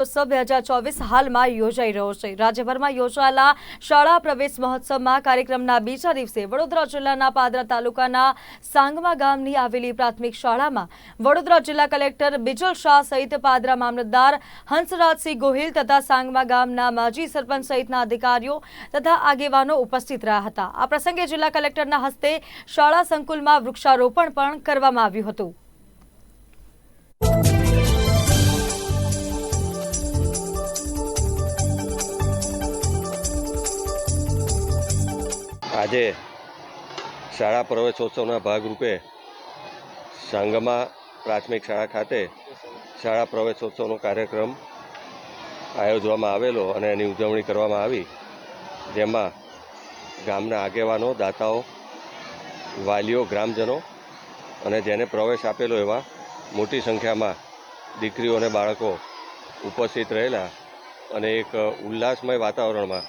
ઉત્સવ બે હજાર ચોવીસ હાલમાં યોજાઈ રહ્યો છે. રાજ્યભરમાં યોજાયેલા શાળા પ્રવેશ મહોત્સવમાં કાર્યક્રમના બીજા દિવસે વડોદરા જિલ્લાના પાદરા તાલુકાના સાંગમા ગામની આવેલી પ્રાથમિક શાળામાં વડોદરા જિલ્લા કલેક્ટર બિજલ શાહ સહિત પાદરા મામલતદાર હંસરાજસિંહ ગોહિલ તથા સાંગમા ગામના માજી સરપંચ સહિતના અધિકારીઓ તથા આગેવાનો ઉપસ્થિત રહ્યા હતા. આ પ્રસંગે જિલ્લા કલેક્ટરના હસ્તે શાળા સંકુલમાં વૃક્ષારોપણ પણ કરવામાં આવ્યું હતું. આજે શાળા પ્રવેશોત્સવના ભાગરૂપે સાંગમા પ્રાથમિક શાળા ખાતે શાળા પ્રવેશોત્સવનો કાર્યક્રમ આયોજવામાં આવેલો અને એની ઉજવણી કરવામાં આવી. જેમાં ગામના આગેવાનો, દાતાઓ, વાલીઓ, ગ્રામજનો અને જેને પ્રવેશ આપેલો એવા મોટી સંખ્યામાં દીકરીઓ અને બાળકો ઉપસ્થિત રહેલા અને એક ઉલ્લાસમય વાતાવરણમાં